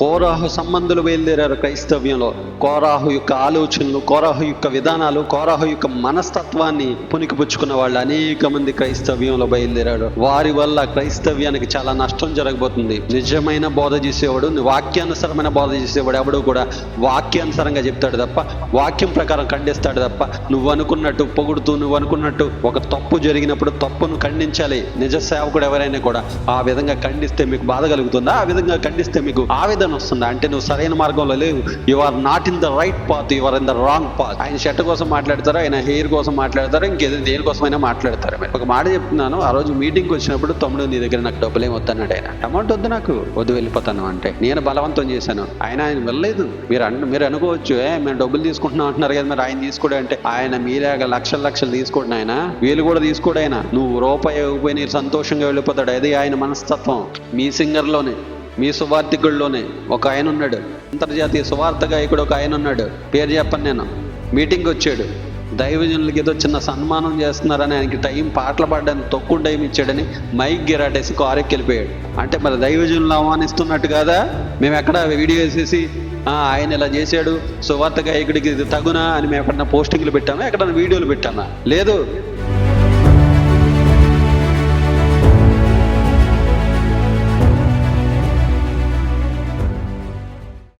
కోరాహు సంబంధులు బయలుదేరారు క్రైస్తవ్యంలో. కోరాహు యొక్క ఆలోచనలు కోరాహు యొక్క విధానాలు కోరాహు యొక్క మనస్తత్వాన్ని పునికిపుచ్చుకున్న వాళ్ళు అనేక మంది క్రైస్తవ్యంలో బయలుదేరాడు వారి వల్ల క్రైస్తవ్యానికి చాలా నష్టం జరగబోతుంది. నిజమైన బోధ చేసేవాడు వాక్యానుసరమైన బోధ చేసేవాడు ఎవడు కూడా వాక్యానుసరంగా చెప్తాడు తప్ప వాక్యం ప్రకారం ఖండిస్తాడు తప్ప నువ్వు అనుకున్నట్టు పొగుడుతూ నువ్వు అనుకున్నట్టు ఒక తప్పు జరిగినప్పుడు తప్పును ఖండించాలి. నిజ సేవకుడు ఎవరైనా కూడా ఆ విధంగా ఖండిస్తే మీకు బాధ కలుగుతుందా? ఆ విధంగా ఖండిస్తే మీకు ఆ విధంగా ఆవేదన వస్తుంది? అంటే నువ్వు సరైన మార్గంలో లేవు. You are not in the right path you are in the wrong path ఆయన షర్ట్ కోసం మాట్లాడతారు ఆయన హెయిర్ కోసం మాట్లాడతారు ఇంకేదో దేనికోసమైనా మాట్లాడతారు. ఒక మాట చెప్తున్నాను ఆ రోజు మీటింగ్కి వచ్చినప్పుడు తమ్ముడు నీ దగ్గర నాకు డబ్బులు ఏమి వద్దన్నాడు ఆయన. అమౌంట్ వద్దు నాకు వద్దు వెళ్ళిపోతాను అంటే. నేను బలవంతం చేశాను. ఆయన ఆయన వెళ్ళలేదు. మీరు అన్ మీరు అనుకోవచ్చు ఏ మేము డబ్బులు తీసుకుంటున్నాం అంటున్నారు కదా మరి ఆయన తీసుకోడు అంటే. ఆయన మీలాగా లక్షల లక్షలు తీసుకోండి ఆయన వీళ్ళు కూడా తీసుకోడు ఆయన. నువ్వు రూపాయి ఇవ్వకపోయి నీరు సంతోషంగా వెళ్ళిపోతాడు. అది ఆయన మనస్తత్వం. మీ సింగర్లోనే. మీ సువార్థికుల్లోనే ఒక ఆయన ఉన్నాడు. అంతర్జాతీయ సువార్త గాయకుడు ఒక ఆయన ఉన్నాడు. పేరు చెప్పను నేను. మీటింగ్ వచ్చాడు. దైవజనులకి ఏదో చిన్న సన్మానం చేస్తున్నారని ఆయనకి టైం పాటలు పాడడానికి తక్కువ టైం ఇచ్చాడని మైక్ గిరాటేసి కారెక్కి వెళ్ళిపోయాడు అంటే మరి దైవజనులు అవమానిస్తున్నట్టు కదా? మేము ఎక్కడ వీడియో వేసేసి ఆయన ఇలా చేశాడు సువార్త గాయకుడికి ఇది తగునా అని మేము ఎక్కడన్నా పోస్టింగ్లు పెట్టామా? ఎక్కడన్నా వీడియోలు పెట్టామా? లేదు.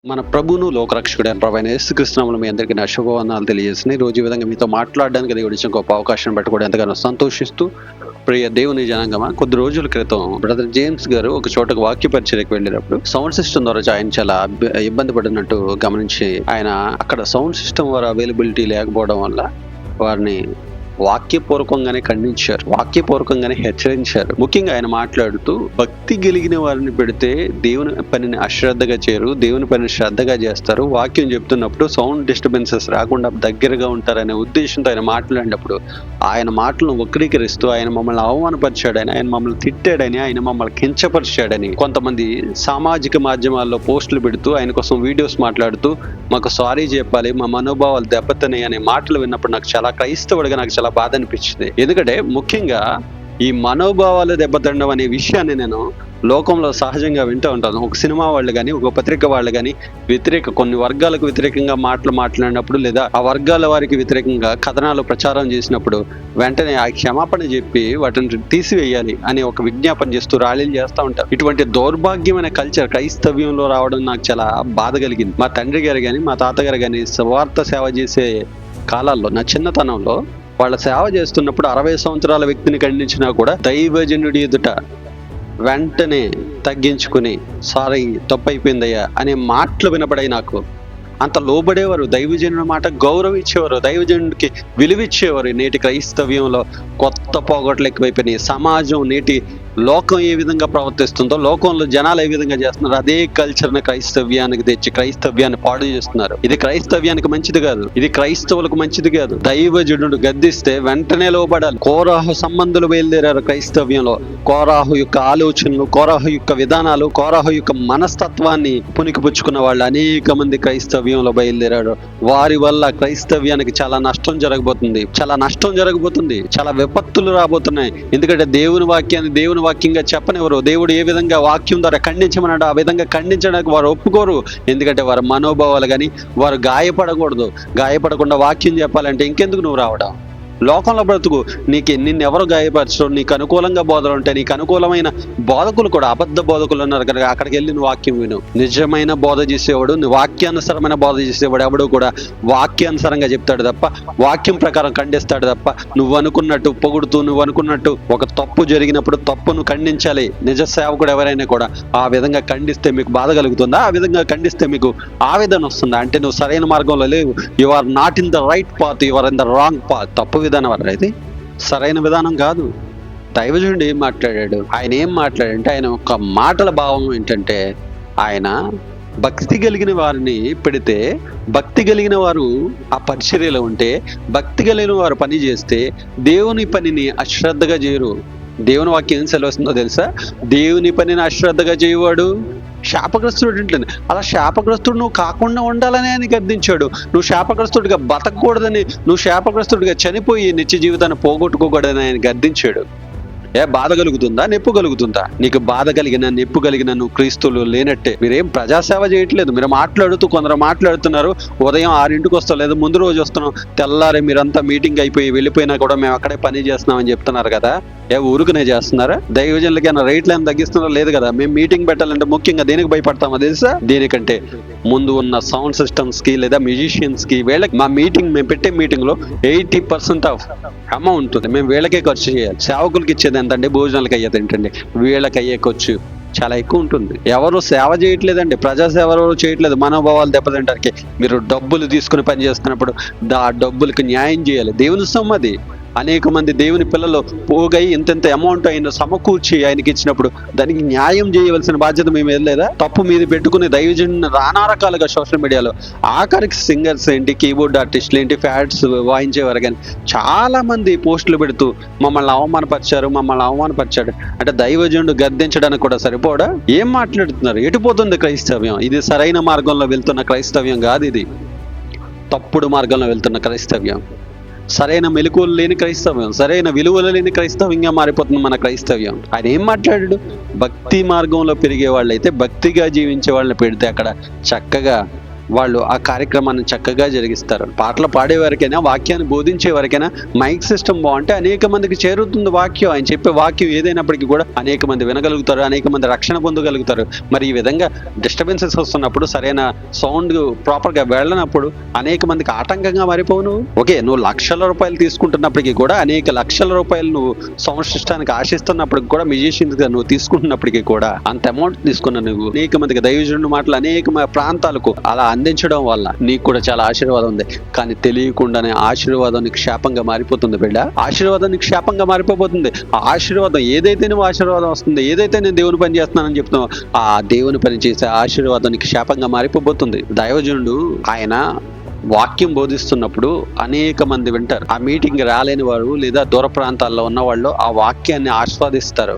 మన ప్రభును లోకరక్షకుడు అని ప్రభు యేసుకృష్ణములు మీ అందరికీ నా శుభవందనాలు తెలియజేస్తున్నాయి రోజు ఈ విధంగా మీతో మాట్లాడడానికి దేవుడు ఇచ్చిన గొప్ప అవకాశం పెట్టుకోవడం ఎంతగానో సంతోషిస్తూ ప్రియ దేవుని జనాంగమా కొద్ది రోజుల క్రితం బ్రదర్ జేమ్స్ గారు ఒక చోటకు వాక్య పరిచయకు వెళ్ళినప్పుడు సౌండ్ సిస్టమ్ ద్వారా ఆయన చాలా ఇబ్బంది పడినట్టు గమనించి ఆయన అక్కడ సౌండ్ సిస్టమ్ వారు అవైలబిలిటీ లేకపోవడం వల్ల వారిని వాక్యపూర్వకంగానే ఖండించారు వాక్యపూర్వకంగానే హెచ్చరించారు. ముఖ్యంగా ఆయన మాట్లాడుతూ భక్తి గెలిగిన వారిని పెడితే దేవుని పనిని అశ్రద్ధగా చేయరు దేవుని పనిని శ్రద్ధగా చేస్తారు. వాక్యం చెప్తున్నప్పుడు సౌండ్ డిస్టర్బెన్సెస్ రాకుండా దగ్గరగా ఉంటారనే ఉద్దేశంతో ఆయన మాట్లాడినప్పుడు ఆయన మాటలను వక్రీకరిస్తూ ఆయన మమ్మల్ని అవమానపరిచాడని ఆయన మమ్మల్ని తిట్టాడని ఆయన మమ్మల్ని కించపరిచాడని కొంతమంది సామాజిక మాధ్యమాల్లో పోస్టులు పెడుతూ ఆయన కోసం వీడియోస్ మాట్లాడుతూ మాకు సారీ చెప్పాలి మా మనోభావాలు దెబ్బతిన్నాయి అనే మాటలు విన్నప్పుడు నాకు చాలా క్రైస్తవుడిగా నాకు చాలా చాలా బాధ అనిపించింది. ఎందుకంటే ముఖ్యంగా ఈ మనోభావాలు దెబ్బతినడం అనే విషయాన్ని నేను లోకంలో సహజంగా వింటూ ఉంటాను. ఒక సినిమా వాళ్ళు కానీ ఒక పత్రిక వాళ్ళు కానీ వ్యతిరేక కొన్ని వర్గాలకు వ్యతిరేకంగా మాటలు మాట్లాడినప్పుడు లేదా ఆ వర్గాల వారికి వ్యతిరేకంగా కథనాలు ప్రచారం చేసినప్పుడు వెంటనే ఆ క్షమాపణ చెప్పి వాటిని తీసివేయాలి అని ఒక విజ్ఞాపన చేస్తూ ర్యాలీలు చేస్తూ ఉంటారు. ఇటువంటి దౌర్భాగ్యమైన కల్చర్ క్రైస్తవ్యంలో రావడం నాకు చాలా బాధ కలిగింది. మా తండ్రి గారు కానీ మా తాతగారు కానీ స్వార్థ సేవ చేసే కాలాల్లో నా చిన్నతనంలో వాళ్ళ సేవ చేస్తున్నప్పుడు అరవై సంవత్సరాల వ్యక్తిని ఖండించినా కూడా దైవజనుడి ఎదుట వెంటనే తగ్గించుకుని సారీ తప్పు అయిపోయిందయ్యా అనే మాటలు వినపడాయి నాకు. అంత లోబడేవారు దైవజనుడి మాట గౌరవించేవారు దైవజనుడికి విలువిచ్చేవారు నేటి క్రైస్తవ్యంలో కొత్త పోగొట్లు ఎక్కువైపోయినాయి సమాజం నేటి లోకం ఏ విధంగా ప్రవర్తిస్తుందో లోకంలో జనాలు ఏ విధంగా చేస్తున్నారు అదే కల్చర్ని క్రైస్తవ్యానికి తెచ్చి క్రైస్తవ్యాన్ని పాడు చేస్తున్నారు. ఇది క్రైస్తవ్యానికి మంచిది కాదు. ఇది క్రైస్తవులకు మంచిది కాదు. దైవజుడు గద్దిస్తే వెంటనే లోబడాలి. కోరాహు సంబంధులు బయలుదేరారు క్రైస్తవ్యంలో. కోరాహు యొక్క ఆలోచనలు కోరాహు యొక్క విధానాలు కోరాహు యొక్క మనస్తత్వాన్ని పుణికిపుచ్చుకున్న వాళ్ళు అనేక మంది క్రైస్తవ్యంలో బయలుదేరారు. వారి వల్ల క్రైస్తవ్యానికి చాలా నష్టం జరగబోతుంది. చాలా నష్టం జరగబోతుంది. చాలా విపత్తులు రాబోతున్నాయి. ఎందుకంటే దేవుని వాక్యాన్ని దేవుని వాక్యంగా చెప్పనివ్వరు. దేవుడు ఏ విధంగా వాక్యం ద్వారా ఖండించమన్నాడు ఆ విధంగా ఖండించడానికి వారు ఒప్పుకోరు. ఎందుకంటే వారి మనోభావాలు కానీ వారు గాయపడకూడదు. గాయపడకుండా వాక్యం చెప్పాలంటే ఇంకెందుకు నువ్వు రావడం? లోకంలో బ్రతుకు. నీకు నిన్ను ఎవరు గాయపరచడం నీకు అనుకూలంగా బోధలు ఉంటాయి నీకు అనుకూలమైన బోధకులు కూడా అబద్ధ బోధకులు ఉన్నారు కనుక అక్కడికి వెళ్ళిన నువ్వు వాక్యం విను. నిజమైన బోధ చేసేవాడు నువ్వు వాక్యానుసరమైన బోధ చేసేవాడు ఎవడు కూడా వాక్యానుసరంగా చెప్తాడు తప్ప వాక్యం ప్రకారం ఖండిస్తాడు తప్ప నువ్వు అనుకున్నట్టు పొగుడుతూ నువ్వు అనుకున్నట్టు ఒక తప్పు జరిగినప్పుడు తప్పును ఖండించాలి. నిజ సేవకుడు ఎవరైనా కూడా ఆ విధంగా ఖండిస్తే మీకు బాధ కలుగుతుందా? ఆ విధంగా ఖండిస్తే మీకు ఆవేదన వస్తుందా? అంటే నువ్వు సరైన మార్గంలో లేవు. You are not in the right path you are in the wrong path తప్పు విధానం అన్నారు ఇది సరైన విధానం కాదు. దైవజుడు ఏం మాట్లాడాడు? ఆయన ఏం మాట్లాడంటే ఆయన ఒక మాటల భావం ఏంటంటే ఆయన భక్తి కలిగిన వారిని పెడితే భక్తి కలిగిన వారు ఆ పరిచర్యలో ఉంటే భక్తి కలిగిన వారు పని చేస్తే దేవుని పనిని అశ్రద్ధగా చేయరు. దేవుని వాక్యం ఏం సెలవుస్తుందో తెలుసా? దేవుని పనిని అశ్రద్ధగా చేయవాడు. శాపగ్రస్తుడు ఉంటుంది అలా శాపగ్రస్తుడు నువ్వు కాకుండా ఉండాలని ఆయన గర్దించాడు నువ్వు శాపగ్రస్తుడిగా బతకూడదని నువ్వు శాపగ్రస్తుడిగా చనిపోయి నిత్య జీవితాన్ని పోగొట్టుకోకూడదని ఆయన గర్దించాడు ఏ బాధ కలుగుతుందా? నొప్పి కలుగుతుందా? నీకు బాధ కలిగిన నొప్పి కలిగిన నువ్వు క్రీస్తులు లేనట్టే. మీరేం ప్రజాసేవ చేయట్లేదు. మీరు మాట్లాడుతూ కొందరు మాట్లాడుతున్నారు. ఉదయం ఆరింటికి వస్తాం లేదా ముందు రోజు వస్తున్నాం తెల్లారి మీరంతా మీటింగ్ అయిపోయి వెళ్ళిపోయినా కూడా మేము అక్కడే పని చేస్తున్నామని చెప్తున్నారు కదా. ఏ ఊరుకునే చేస్తున్నారా? దైవజనులకైనా ఏమైనా రేట్లు ఏమైనా తగ్గిస్తున్నారో? లేదు కదా. మేము మీటింగ్ పెట్టాలంటే ముఖ్యంగా దేనికి భయపడతామో తెలుసా? దేనికంటే ముందు ఉన్న సౌండ్ సిస్టమ్స్కి లేదా మ్యూజిషియన్స్కి వీళ్ళకి మా మీటింగ్ మేము పెట్టే మీటింగ్లో ఎయిటీ పర్సెంట్ ఆఫ్ అమౌంట్ మేము వీళ్ళకే ఖర్చు చేయాలి. సేవకులకి ఇచ్చేది ఎంతండి? భోజనాలకి అయ్యేది ఏంటండి? వీళ్ళకి అయ్యే ఖర్చు చాలా ఎక్కువ ఉంటుంది. ఎవరు సేవ చేయట్లేదండి. ప్రజా సేవ ఎవరు చేయట్లేదు. మనోభావాలు దెబ్బతింటానికి మీరు డబ్బులు తీసుకుని పని చేస్తున్నప్పుడు దా డబ్బులకు న్యాయం చేయాలి. దేవుని సొమ్మది అనేక మంది దేవుని పిల్లలు పోగై ఇంతెంత అమౌంట్ ఆయన సమకూర్చి ఆయనకి ఇచ్చినప్పుడు దానికి న్యాయం చేయవలసిన బాధ్యత మేము లేదా? తప్పు మీద పెట్టుకుని దైవజన్ నానా రకాలుగా సోషల్ మీడియాలో ఆఖరికి సింగర్స్ ఏంటి కీబోర్డ్ ఆర్టిస్టులు ఏంటి ఫ్యాడ్స్ వాయించేవారు. కానీ చాలా మంది పోస్టులు పెడుతూ మమ్మల్ని అవమానపరిచారు మమ్మల్ని అవమానపరిచాడు. అంటే దైవజనుడు గద్దించడానికి కూడా సరిపోడా? ఏం మాట్లాడుతున్నారు? ఎటుపోతుంది క్రైస్తవ్యం? ఇది సరైన మార్గంలో వెళ్తున్న క్రైస్తవ్యం కాదు ఇది. తప్పుడు మార్గంలో వెళ్తున్న క్రైస్తవ్యం. సరైన మెలకువలు లేని క్రైస్తవ్యం సరైన విలువలు లేని క్రైస్తవ్యంగా మారిపోతుంది మన క్రైస్తవ్యం. ఆయన ఏం మాట్లాడాడు? భక్తి మార్గంలో పెరిగే వాళ్ళైతే భక్తిగా జీవించే వాళ్ళని పెడితే అక్కడ చక్కగా వాళ్ళు ఆ కార్యక్రమాన్ని చక్కగా జరిగిస్తారు. పాటలు పాడేవారికైనా వాక్యాన్ని బోధించేవారికైనా మైక్ సిస్టమ్ బాగుంటే అనేక మందికి చేరుతుంది వాక్యం. ఆయన చెప్పే వాక్యం ఏదైనప్పటికీ కూడా అనేక మంది వినగలుగుతారు అనేక మంది రక్షణ పొందగలుగుతారు. మరి ఈ విధంగా డిస్టర్బెన్సెస్ వస్తున్నప్పుడు సరైన సౌండ్ ప్రాపర్గా వెళ్ళనప్పుడు అనేక మందికి ఆటంకంగా మారిపోవు ఓకే నువ్వు లక్షల రూపాయలు తీసుకుంటున్నప్పటికీ కూడా అనేక లక్షల రూపాయలు నువ్వు సౌండ్ సిస్టానికి ఆశిస్తున్నప్పటికి కూడా మ్యూజిషియన్స్గా నువ్వు తీసుకుంటున్నప్పటికీ కూడా అంత అమౌంట్ తీసుకున్న నువ్వు అనేక మందికి దైవజనుడు మాటలు అనేక ప్రాంతాలకు అలా అందించడం వల్ల నీకు కూడా చాలా ఆశీర్వాదం ఉంది. కానీ తెలియకుండానే ఆశీర్వాదం నీకు శాపంగా మారిపోతుంది బిడ్డ. ఆశీర్వాదం నీకు శాపంగా మారిపోతుంది ఆ ఆశీర్వాదం ఏదైతే నువ్వు ఆశీర్వాదం వస్తుంది ఏదైతే నేను దేవుని పని చేస్తున్నానని చెప్తున్నావు ఆ దేవుని పని చేసే ఆశీర్వాదం నీకు శాపంగా మారిపోబోతుంది. దైవజనుడు ఆయన వాక్యం బోధిస్తున్నప్పుడు అనేక మంది వింటారు. ఆ మీటింగ్ రాలేని వారు లేదా దూర ప్రాంతాల్లో ఉన్న వాళ్ళు ఆ వాక్యాన్ని ఆస్వాదిస్తారు.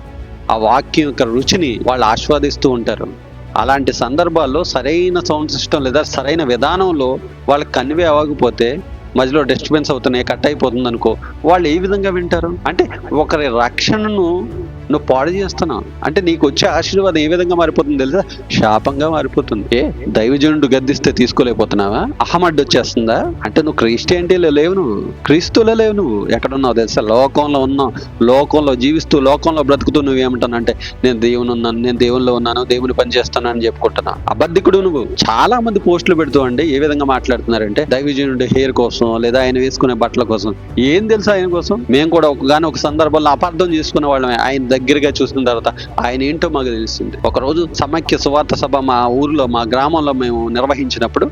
ఆ వాక్యం యొక్క రుచిని వాళ్ళు ఆస్వాదిస్తూ ఉంటారు. అలాంటి సందర్భాల్లో సరైన సౌండ్ సిస్టమ్ లేదా సరైన విధానంలో వాళ్ళకి కన్వే అవ్వకపోతే మధ్యలో డిస్టర్బెన్స్ అవుతున్నాయి కట్ అయిపోతుంది అనుకో వాళ్ళు ఏ విధంగా వింటారు? అంటే ఒకరి రక్షణను నువ్వు పాడు చేస్తున్నావు. అంటే నీకు వచ్చే ఆశీర్వాదం ఏ విధంగా మారిపోతుంది తెలుసా? శాపంగా మారిపోతుంది. ఏ దైవజనుడు గద్దిస్తే తీసుకోలేకపోతున్నావా? అహమడ్ వచ్చేస్తుందా? అంటే నువ్వు క్రిస్టియానిటీలో లేవు నువ్వు. క్రీస్తులో లేవు నువ్వు. ఎక్కడున్నావు తెలుసా? లోకంలో ఉన్నావు. లోకంలో జీవిస్తూ లోకంలో బ్రతుకుతూ నువ్వు ఏమంటానంటే నేను దేవుని ఉన్నాను నేను దేవునిలో ఉన్నాను దేవుని పని చేస్తాను అని చెప్పుకుంటున్నా అబద్ధికుడు నువ్వు. చాలా మంది పోస్టులు పెడుతూ అండి ఏ విధంగా మాట్లాడుతున్నారంటే దైవజనుడి హెయిర్ కోసం లేదా ఆయన వేసుకునే బట్టల కోసం. ఏం తెలుసు ఆయన కోసం? మేము కూడా ఒక గాని ఒక సందర్భంలో అపార్థం చేసుకునే వాళ్ళమే. ఆయన దగ్గరగా చూసిన తర్వాత ఆయన ఏంటో మాకు తెలిసింది ఒకరోజు సమాఖ్య సమైక్య సువార్త సభ మా ఊర్లో మా గ్రామంలో మేము నిర్వహించినప్పుడు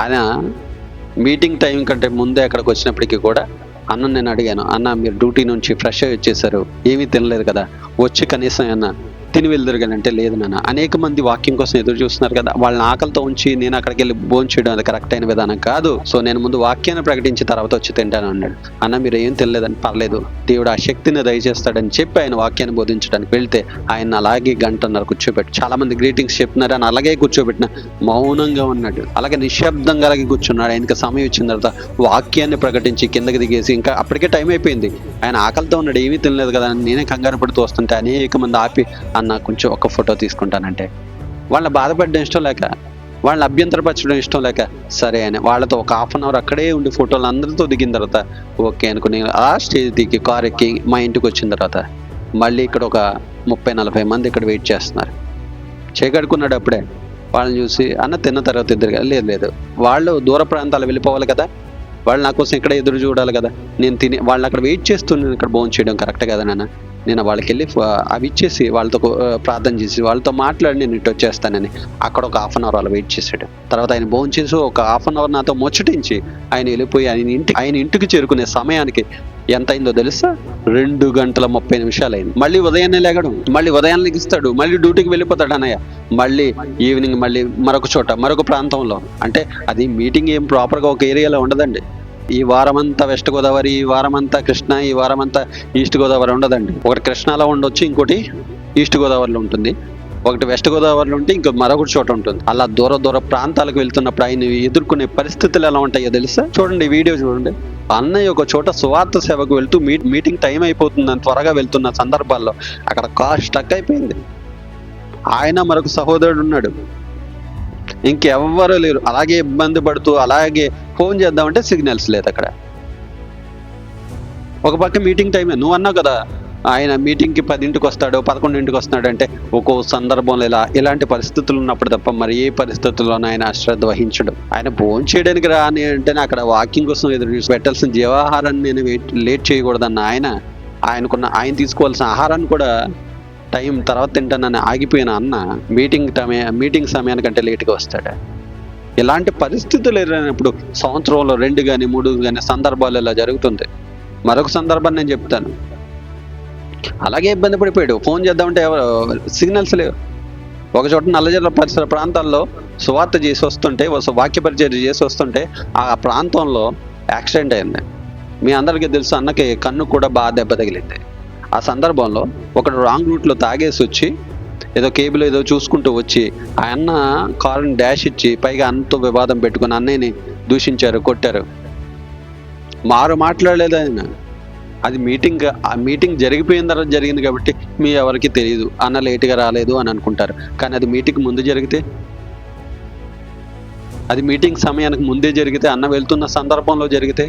ఆయన మీటింగ్ టైం కంటే ముందే అక్కడికి వచ్చినప్పటికీ కూడా అన్న నేను అడిగాను అన్న మీరు డ్యూటీ నుంచి ఫ్రెష్ అయ్యి వచ్చేసారు. ఏమీ తినలేదు కదా? వచ్చి కనీసం అన్న తిని వెళ్దురు అంటే లేదు నాన్న. అనేక మంది వాక్యం కోసం ఎదురు చూస్తున్నారు కదా. వాళ్ళని ఆకలితో ఉంచి నేను అక్కడికి వెళ్ళి భోజనం చేయడం అది కరెక్ట్ అయిన విధానం కాదు. సో నేను ముందు వాక్యాన్ని ప్రకటించి తర్వాత వచ్చి తింటాను అన్నాడు. అన్న మీరు ఏం తినలేదని పర్లేదు. దేవుడు ఆ శక్తిని దయచేస్తాడని చెప్పి ఆయన వాక్యాన్ని బోధించడానికి వెళ్తే ఆయన అలాగే గంటన్నర కూర్చోబెట్టి చాలా మంది గ్రీటింగ్స్ చెప్తున్నారు. అని అలాగే కూర్చోబెట్టిన మౌనంగా ఉన్నాడు. అలాగే నిశ్శబ్దంగా అలాగే కూర్చున్నాడు. ఆయనకి సమయం ఇచ్చిన తర్వాత వాక్యాన్ని ప్రకటించి కిందకి దిగేసి ఇంకా అప్పటికే టైం అయిపోయింది. ఆయన ఆకలితో ఉన్నాడు. ఏమీ తినలేదు కదా అని నేనే కంగారు పడుతూ వస్తుంటే అనేక మంది ఆపి అన్న కొంచెం ఒక ఫోటో తీసుకుంటానంటే. వాళ్ళ బాధపడడం ఇష్టం లేక వాళ్ళని అభ్యంతరపరచడం ఇష్టం లేక సరే అని వాళ్ళతో ఒక హాఫ్ అన్ అవర్ అక్కడే ఉండి ఫోటోలు అందరితో దిగిన తర్వాత ఓకే అనుకుని ఆ స్టేజ్ దిగి కార్ ఎక్కి మా ఇంటికి వచ్చిన తర్వాత మళ్ళీ ఇక్కడ ఒక ముప్పై నలభై మంది ఇక్కడ వెయిట్ చేస్తున్నారు. చేకడుకున్నాడు అప్పుడే వాళ్ళని చూసి అన్న తిన్న తర్వాత ఇద్దరు లేదు లేదు. వాళ్ళు దూర ప్రాంతాలు వెళ్ళిపోవాలి కదా. వాళ్ళు నా కోసం ఇక్కడ ఎదురు చూడాలి కదా. నేను తిని వాళ్ళని అక్కడ వెయిట్ చేస్తూ నేను ఇక్కడ భోజనం చేయడం కరెక్ట్ కదా నాన్న? నేను వాళ్ళకి వెళ్ళి అవి ఇచ్చేసి వాళ్ళతో ప్రార్థన చేసి వాళ్ళతో మాట్లాడి నేను ఇటు వచ్చేస్తానని అక్కడ ఒక హాఫ్ అన్ అవర్ అలా వెయిట్ చేశాడు. తర్వాత ఆయన భోజనం చేసి ఒక హాఫ్ అన్ అవర్ నాతో ముచ్చటించి ఆయన వెళ్ళిపోయి ఆయన ఇంటి ఆయన ఇంటికి చేరుకునే సమయానికి ఎంత అయిందో తెలుసా? రెండు గంటల ముప్పై నిమిషాలు అయింది. మళ్ళీ ఉదయాన్నే లేగడం మళ్ళీ ఉదయాన్నే లెగిస్తాడు మళ్ళీ డ్యూటీకి వెళ్ళిపోతాడు అన్నయ్య. మళ్ళీ ఈవినింగ్ మళ్ళీ మరొక చోట మరొక ప్రాంతంలో. అంటే అది మీటింగ్ ఏం ప్రాపర్గా ఒక ఏరియాలో ఉండదండి. ఈ వారమంతా వెస్ట్ గోదావరి ఈ వారమంతా కృష్ణ ఈ వారమంతా ఈస్ట్ గోదావరి ఉండదండి. ఒకటి కృష్ణాలో ఉండొచ్చు ఇంకోటి ఈస్ట్ గోదావరిలో ఉంటుంది. ఒకటి వెస్ట్ గోదావరిలో ఉంటే ఇంకో మరొకటి చోట ఉంటుంది. అలా దూర దూర ప్రాంతాలకు వెళ్తున్నప్పుడు ఆయన ఎదుర్కొనే పరిస్థితులు ఎలా ఉంటాయో తెలుసా? చూడండి వీడియో చూడండి. అన్నయ్య ఒక చోట సువార్త సేవకు వెళ్తూ మీ మీటింగ్ టైం అయిపోతుందని త్వరగా వెళ్తున్న సందర్భాల్లో అక్కడ కార్ స్టక్ అయిపోయింది. ఆయన మరొక సహోదరుడు ఉన్నాడు. ఇంకెవ్వరూ లేరు. అలాగే ఇబ్బంది పడుతూ అలాగే ఫోన్ చేద్దామంటే సిగ్నల్స్ లేదు అక్కడ. ఒక పక్క మీటింగ్ టైమే. నువ్వు అన్నావు కదా ఆయన మీటింగ్కి పదింటికి వస్తాడు పదకొండింటికి వస్తాడు అంటే ఒక్కో సందర్భంలో ఇలా ఇలాంటి పరిస్థితులు ఉన్నప్పుడు తప్ప మరి ఏ పరిస్థితుల్లోనూ ఆయన అశ్రద్ధ వహించడు. ఆయన భోజనం చేయడానికి రాని అంటేనే అక్కడ వాకింగ్ కోసం ఎదురు చూసి పెట్టాల్సిన జీవాహారాన్ని నేను వెయిట్ లేట్ చేయకూడదన్న ఆయన ఆయనకున్న ఆయన తీసుకోవాల్సిన ఆహారాన్ని కూడా టైం తర్వాత తింటానని ఆగిపోయిన అన్న మీటింగ్ టైం మీటింగ్ సమయానికంటే లేట్గా వస్తాడు? ఇలాంటి పరిస్థితులు ఎదురైనప్పుడు సంవత్సరంలో రెండు కానీ మూడు కానీ సందర్భాలు ఇలా జరుగుతుంది మరొక సందర్భం నేను చెప్తాను. అలాగే ఇబ్బంది పడిపోయాడు. ఫోన్ చేద్దామంటే ఎవరు సిగ్నల్స్ లేవు. ఒక చోట నల్లజర్ల పరిసర ప్రాంతాల్లో సువార్త చేసి వస్తుంటే వాక్య పరిచయం చేసి వస్తుంటే ఆ ప్రాంతంలో యాక్సిడెంట్ అయింది. మీ అందరికీ తెలుసు అన్నకి కన్ను కూడా బాగా దెబ్బ తగిలింది. ఆ సందర్భంలో ఒకడు రాంగ్ రూట్లో తాగేసి వచ్చి ఏదో కేబుల్ ఏదో చూసుకుంటూ వచ్చి ఆ అన్న కారుని డాష్ ఇచ్చి పైగా అన్నతో వివాదం పెట్టుకుని అన్నయ్యని దూషించారు కొట్టారు. మారు మాట్లాడలేదు ఆయన. అది మీటింగ్ ఆ మీటింగ్ జరిగిపోయిన తర్వాత జరిగింది కాబట్టి మీ ఎవరికి తెలియదు అన్న లేటుగా రాలేదు అని అనుకుంటారు. కానీ అది మీటింగ్ ముందు జరిగితే అది మీటింగ్ సమయానికి ముందే జరిగితే అన్న వెళ్తున్న సందర్భంలో జరిగితే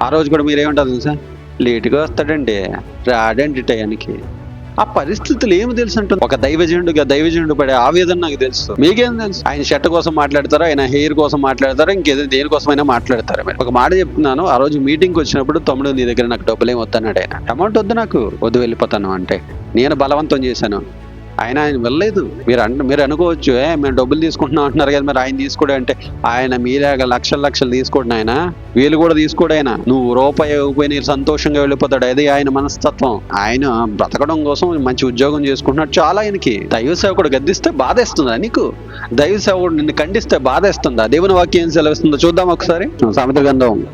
ఆ రోజు కూడా మీరేమంటారు సార్ లేటుగా వస్తాడండి. రాడండి టయానికి. ఆ పరిస్థితులు ఏమి తెలుసు అంటుంది ఒక దైవజనుడుగా దైవజనుడు పడే ఆవేదన నాకు తెలుసు. మీకేం తెలుసు? ఆయన షర్ట్ కోసం మాట్లాడతారో? ఆయన హెయిర్ కోసం మాట్లాడతారా? ఇంకేదో దేనికోసమైనా మాట్లాడతారా మీరు? ఒక మాట చెప్తున్నాను. ఆ రోజు మీటింగ్కి వచ్చినప్పుడు తమ్ముడు నీ దగ్గర నాకు డబ్బులు ఏమి వద్దన్నాడు ఆయన. అమౌంట్ వద్దు నాకు. వద్దు వెళ్ళిపోతాను అంటే. నేను బలవంతం చేశాను. ఆయన ఆయన వెళ్ళలేదు. మీరు అంట మీరు అనుకోవచ్చు ఏ మేము డబ్బులు తీసుకుంటున్నాం అంటున్నారు కదా మరి ఆయన తీసుకోడు అంటే ఆయన మీరేగా లక్షలు లక్షలు తీసుకోడు ఆయన వీళ్ళు కూడా తీసుకోడు ఆయన. నువ్వు రూపాయి పోయి నీరు సంతోషంగా వెళ్ళిపోతాడు. అది ఆయన మనస్తత్వం. ఆయన బ్రతకడం కోసం మంచి ఉద్యోగం చేసుకుంటున్నాడు. చాలా ఆయనకి. దైవ సేవకుడు గద్దిస్తే బాధేస్తుందా నీకు? దైవ సేవకుడు నిన్ను ఖండిస్తే బాధేస్తుందా? దేవుని వాక్యం ఏం సెలవిస్తుందో చూద్దాం ఒకసారి? సామెత గంధం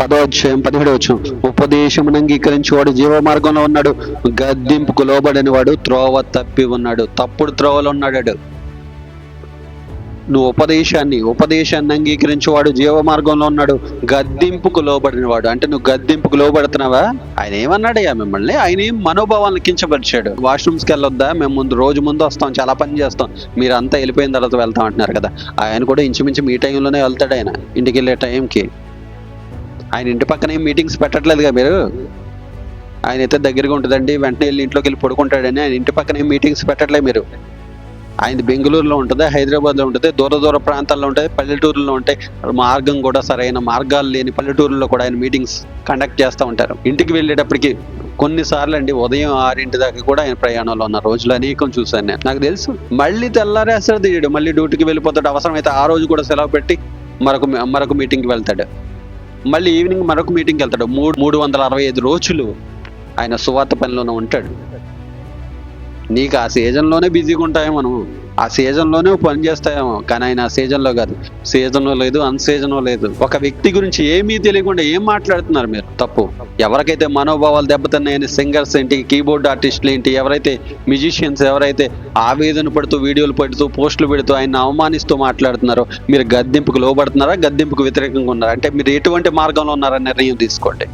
పదో అధ్యాయం పదిహేడు వచ్చాం ఉపదేశమును అంగీకరించేవాడు జీవ మార్గంలో ఉన్నాడు. గద్దింపుకు లోబడిన వాడు త్రోవ తప్పి ఉన్నాడు. తప్పుడు త్రోవలో ఉన్నాడు నువ్వు ఉపదేశాన్ని ఉపదేశాన్ని అంగీకరించేవాడు జీవ మార్గంలో ఉన్నాడు. గద్దింపుకు లోబడినవాడు అంటే నువ్వు గద్దింపుకు లోబడుతున్నావా? ఆయన ఏమన్నాడయ్యా మిమ్మల్ని? ఆయన ఏం మనోభావాలను కించపరిచాడు? వాష్రూమ్స్కి వెళ్ళొద్దా? మేము ముందు రోజు ముందు వస్తాం. చాలా పని చేస్తాం. మీరు అంతా వెళ్ళిపోయిన తర్వాత వెళ్తాం అంటున్నారు కదా. ఆయన కూడా ఇంచుమించు మీ టైంలోనే వెళ్తాడు ఆయన. ఇంటికి వెళ్ళే టైంకి. ఆయన ఇంటి పక్కన మీటింగ్స్ పెట్టట్లేదుగా మీరు? ఆయన అయితే దగ్గరగా ఉంటుందండి వెంటనే వెళ్ళి ఇంట్లోకి వెళ్ళి పడుకుంటాడని ఆయన ఇంటి పక్కన మీటింగ్స్ పెట్టట్లేదు మీరు. ఆయన బెంగళూరులో ఉంటుంది హైదరాబాద్లో ఉంటుంది దూర దూర ప్రాంతాల్లో ఉంటాయి పల్లెటూరులో ఉంటాయి మార్గం కూడా సరైన మార్గాలు లేని పల్లెటూరులో కూడా ఆయన మీటింగ్స్ కండక్ట్ చేస్తూ ఉంటారు. ఇంటికి వెళ్ళేటప్పటికి కొన్నిసార్లు అండి ఉదయం ఆరింటి దాకా కూడా ఆయన ప్రయాణంలో ఉన్న రోజులు అనేకం చూశాను నేను. నాకు తెలుసు మళ్ళీ తెల్లారేస్తాడు తీయడు మళ్ళీ డ్యూటీకి వెళ్ళిపోతాడు. అవసరమైతే ఆ రోజు కూడా సెలవు పెట్టి మరొక మరొక మీటింగ్కి వెళ్తాడు. మళ్ళీ ఈవినింగ్ మరొక మీటింగ్కి వెళ్తాడు. మూడు మూడు వందల అరవై ఐదు రోజులు ఆయన సువార్త పనిలోనే ఉంటాడు. నీకు ఆ సీజన్లోనే బిజీగా ఉంటాయి మనం ఆ సీజన్లోనే పని చేస్తాయేమో కానీ ఆయన ఆ సీజన్లో కాదు. సీజన్లో లేదు అన్ సీజన్లో లేదు. ఒక వ్యక్తి గురించి ఏమీ తెలియకుండా ఏం మాట్లాడుతున్నారు మీరు? తప్పు. ఎవరికైతే మనోభావాలు దెబ్బతిన్నాయని సింగర్స్ ఏంటి కీబోర్డ్ ఆర్టిస్టులు ఏంటి ఎవరైతే మ్యూజిషియన్స్ ఎవరైతే ఆవేదన పడుతూ వీడియోలు పెడుతూ పోస్టులు పెడుతూ ఆయన అవమానిస్తూ మాట్లాడుతున్నారో మీరు గద్దెంపుకు లోబడుతున్నారా గద్దెంపుకు వ్యతిరేకంగా ఉన్నారా? అంటే మీరు ఎటువంటి మార్గంలో ఉన్నారా నిర్ణయం తీసుకోండి.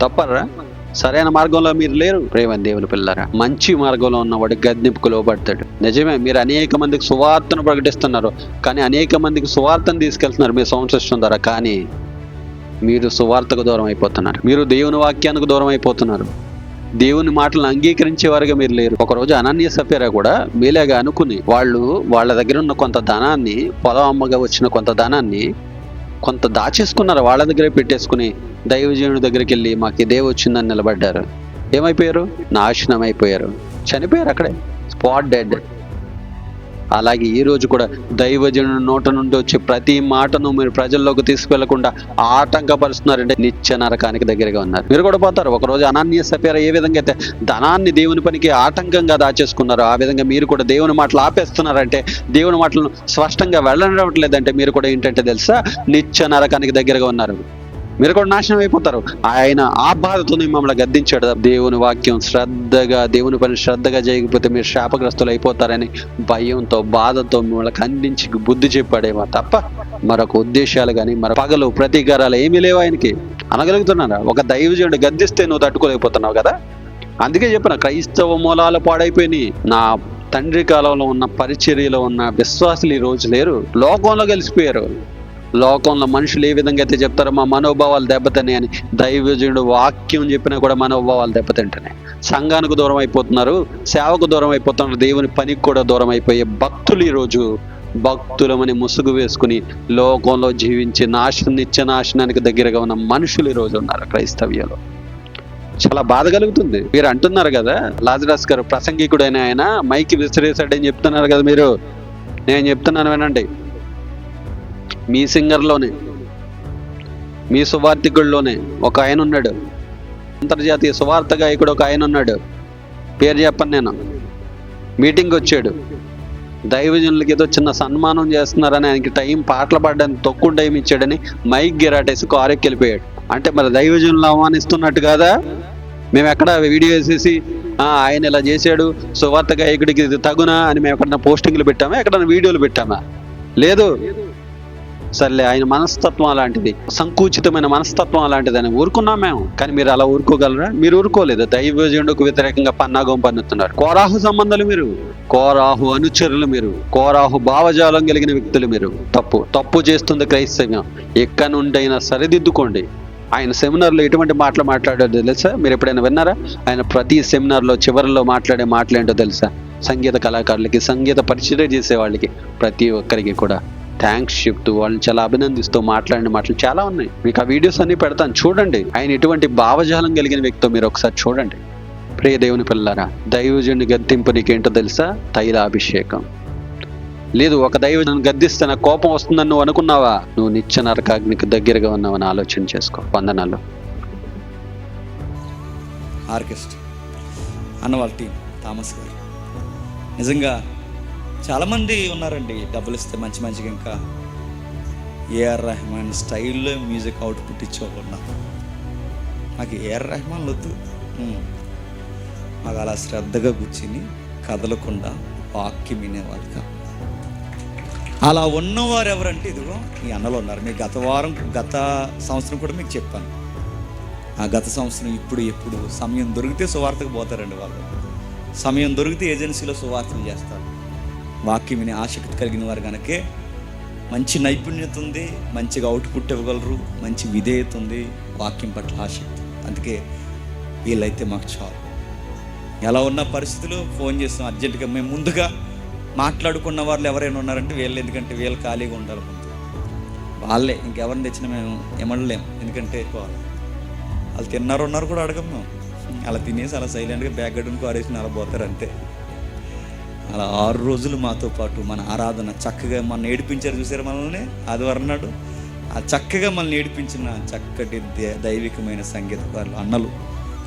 తప్పరా? సరైన మార్గంలో మీరు లేరు. ప్రేమ దేవుని పిల్లరా మంచి మార్గంలో ఉన్నవాడు గద్దెంపుకు లోబడతాడు. నిజమే మీరు అనేక మందికి సువార్తను ప్రకటిస్తున్నారు కానీ అనేక మందికి సువార్తను తీసుకెళ్తున్నారు మీ సంవత్సరం ద్వారా కానీ మీరు సువార్తకు దూరం అయిపోతున్నారు. మీరు దేవుని వాక్యానికి దూరం అయిపోతున్నారు. దేవుని మాటలను అంగీకరించే వారుగా మీరు లేరు. ఒకరోజు అనన్య సఫేరా కూడా మీలేగా అనుకుని వాళ్ళు వాళ్ళ దగ్గర ఉన్న కొంత ధనాన్ని పొలం అమ్మగా వచ్చిన కొంత ధనాన్ని కొంత దాచేసుకున్నారు వాళ్ళ దగ్గరే పెట్టేసుకుని దైవజనుడి దగ్గరికి వెళ్ళి మాకు ఇదే వచ్చిందని నిలబడ్డారు. ఏమైపోయారు? నాశనం అయిపోయారు చనిపోయారు అక్కడే. Spot dead. అలాగే ఈరోజు కూడా దైవజనుడి నోట నుండి వచ్చే ప్రతి మాటను మీరు ప్రజల్లోకి తీసుకెళ్ళకుండా ఆటంకపరుస్తున్నారంటే నిత్య నరకానికి దగ్గరగా ఉన్నారు. మీరు కూడా పోతారు. ఒకరోజు అనాన్య సపేర ఏ విధంగా అయితే ధనాన్ని దేవుని పనికి ఆటంకంగా దాచేసుకున్నారు ఆ విధంగా మీరు కూడా దేవుని మాటలు ఆపేస్తున్నారంటే దేవుని మాటలను స్పష్టంగా వెళ్ళనివ్వట్లేదంటే మీరు కూడా ఏంటంటే తెలుసా? నిత్య నరకానికి దగ్గరగా ఉన్నారు. మీరు కూడా నాశనం అయిపోతారు. ఆయన ఆ బాధతో మిమ్మల్ని గద్దించాడు. దేవుని వాక్యం శ్రద్ధగా దేవుని పని శ్రద్ధగా చేయకపోతే మీరు శాపగ్రస్తులు అయిపోతారని భయంతో బాధతో మిమ్మల్ని ఖండించి బుద్ధి చెప్పాడేమో తప్ప మరొక ఉద్దేశాలు కానీ మరొక పగలు ప్రతీకారాలు ఏమీ లేవు ఆయనకి. అనగలుగుతున్నారా? ఒక దైవజనుడు గద్దిస్తే నువ్వు తట్టుకోలేకపోతున్నావు కదా? అందుకే చెప్పిన క్రైస్తవ మూలాలు పాడైపోయినాయి. నా తండ్రి కాలంలో ఉన్న పరిచర్యలో ఉన్న విశ్వాసులు ఈ రోజు లేరు. లోకంలో కలిసిపోయారు లోకంలో మనుషులు ఏ విధంగా అయితే చెప్తారో మా మనోభావాలు దెబ్బతిన్నాయి అని దైవజనుడు వాక్యం చెప్పినా కూడా మనోభావాలు దెబ్బతింటున్నాయి. సంఘానికి దూరం అయిపోతున్నారు సేవకు దూరం అయిపోతున్నారు దేవుని పనికి కూడా దూరం అయిపోయే భక్తులు ఈరోజు భక్తులమని ముసుగు వేసుకుని లోకంలో జీవించి నాశనం నిత్య నాశనానికి దగ్గరగా ఉన్న మనుషులు ఈరోజు ఉన్నారు క్రైస్తవ్యంలో. చాలా బాధ కలుగుతుంది. మీరు అంటున్నారు కదా లాజరాస్ గారు ప్రసంగికుడైన ఆయన మైకి విసిరేశాడని చెప్తున్నారు కదా మీరు. నేను చెప్తున్నాను వినండి. మీ సింగర్లోనే మీ సువార్థికుల్లోనే ఒక ఆయన ఉన్నాడు అంతర్జాతీయ సువార్త గాయకుడు ఒక ఆయన ఉన్నాడు పేరు చెప్పను నేను. మీటింగ్ వచ్చాడు. దైవజనులకి ఏదో చిన్న సన్మానం చేస్తున్నారని ఆయనకి టైం పాటలు పాడడానికి తక్కువ టైం ఇచ్చాడని మైక్ గిరాటేసి కారెక్కి వెళ్ళిపోయాడు అంటే మరి దైవజనులు అవమానిస్తున్నట్టు కాదా? మేము ఎక్కడ వీడియో వేసేసి ఆయన ఇలా చేశాడు సువార్త గాయకుడికి ఇది తగునా అని మేము ఎక్కడన్నా పోస్టింగ్లు పెట్టామా? ఎక్కడన్నా వీడియోలు పెట్టామా? లేదు. సర్లే ఆయన మనస్తత్వం అలాంటిది. సంకుచితమైన మనస్తత్వం అలాంటిది అని ఊరుకున్నాం మేము. కానీ మీరు అలా ఊరుకోగలరా? మీరు ఊరుకోలేదు. దైవజనుడికి వ్యతిరేకంగా పన్నాగం పన్నుతున్నారు. కోరాహు సంబంధాలు మీరు. కోరాహు అనుచరులు మీరు. కోరాహు భావజాలం కలిగిన వ్యక్తులు మీరు. తప్పు. తప్పు చేస్తుంది క్రైస్తవ్యం. నుండి నుండైనా సరిదిద్దుకోండి. ఆయన సెమినార్లో ఎటువంటి మాటలు మాట్లాడాడో తెలుసా? మీరు ఎప్పుడైనా విన్నారా? ఆయన ప్రతి సెమినార్లో చివరిలో మాట్లాడే మాటలు ఏంటో తెలుసా? సంగీత కళాకారులకి సంగీత పరిచయం చేసే వాళ్ళకి ప్రతి ఒక్కరికి కూడా. థ్యాంక్స్ చెప్తూ వాళ్ళని చాలా అభినందిస్తూ మాట్లాడిన మాటలు చాలా ఉన్నాయి. మీకు ఆ వీడియోస్ అన్ని పెడతాను. చూడండి. ఆయన ఎటువంటి భావజాలం కలిగిన వ్యక్తితో మీరు ఒకసారి చూడండి. ప్రియ దేవుని పిల్లారా దైవజుని గద్దింపు నీకేంటో తెలుసా? తైలాభిషేకం. లేదు ఒక దైవజను గద్దిస్తే నా కోపం వస్తుందని నువ్వు అనుకున్నావా? నువ్వు నిత్య నరకాగ్నికి దగ్గరగా ఉన్నావని ఆలోచన చేసుకో. వందనాలు. ఆర్కెస్ట్రా అన్న వాళ్ళ టీం థామస్ గారు. నిజంగా చాలామంది ఉన్నారండి డబ్బులు ఇస్తే మంచి మంచిగా ఇంకా. ఏఆర్ రెహమాన్ స్టైల్లో మ్యూజిక్ అవుట్పుట్ ఇచ్చేవాళ్ళు. నాకు ఏఆర్ రెహమాన్ వద్దు. మాకు అలా శ్రద్ధగా కూర్చుని కదలకుండా వాక్యం వినేవాళ్ళు కాదు. అలా ఉన్నవారు ఎవరంటే ఇదిగో ఈ అన్నలు ఉన్నారు. మీకు గత వారం గత సంవత్సరం కూడా మీకు చెప్పాను. ఆ గత సంవత్సరం ఇప్పుడు ఎప్పుడు సమయం దొరికితే సువార్తకు పోతారండి వాళ్ళు. సమయం దొరికితే ఏజెన్సీలో సువార్తలు చేస్తారు. వాక్యం వినే ఆసక్తి కలిగిన వారు కనుకే మంచి నైపుణ్యత ఉంది మంచిగా అవుట్పుట్ ఇవ్వగలరు మంచి విధేయత ఉంది వాక్యం పట్ల ఆసక్తి. అందుకే వీళ్ళైతే మాకు చాలు. ఎలా ఉన్న పరిస్థితులు? ఫోన్ చేస్తాం అర్జెంటుగా. మేము ముందుగా మాట్లాడుకున్న వాళ్ళు ఎవరైనా ఉన్నారంటే వీళ్ళు ఎందుకంటే వీళ్ళు ఖాళీగా ఉండాలి వాళ్ళే ఇంకెవరిని తెచ్చినా మేము ఏమనలేము. ఎందుకంటే వాళ్ళు వాళ్ళు తిన్నారు ఉన్నారు కూడా అడగం మేము. అలా తినేసి అలా సైలెంట్గా బ్యాగ్ గడ్డుని కారేసి అలా పోతారు అంతే. అలా ఆరు రోజులు మాతో పాటు మన ఆరాధన చక్కగా మన ఏడిపించారు చూసారు మనల్ని? ఆదివారం నాడు. ఆ చక్కగా మనల్ని ఏడిపించిన చక్కటి దే- దైవికమైన సంగీతకారులు అన్నలు.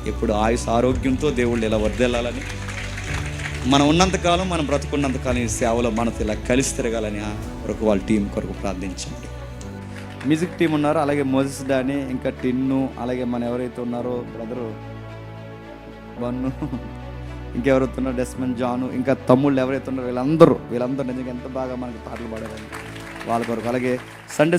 ఎప్పుడు ఆయుస్ ఆరోగ్యంతో దేవుళ్ళు ఇలా వర్దెళ్ళాలని మనం ఉన్నంతకాలం మనం బ్రతుకున్నంతకాలం ఈ సేవలో మనతో ఇలా కలిసి తిరగాలని ఆ కొరకు వాళ్ళ టీం కొరకు ప్రార్థించండి. మ్యూజిక్ టీం ఉన్నారు అలాగే మోజస్ డాని ఇంకా టిన్ను అలాగే మన ఎవరైతే ఉన్నారో బ్రదరు బన్ను ఇంకెవరైతే డెస్మన్ జాను ఇంకా తమ్ముళ్ళు ఎవరైతే ఉన్నారో వీళ్ళందరూ వీళ్ళందరూ నిజంగా ఎంత బాగా మనకి పాటలు పాడారని వాళ్ళ కొరకు. అలాగే సండే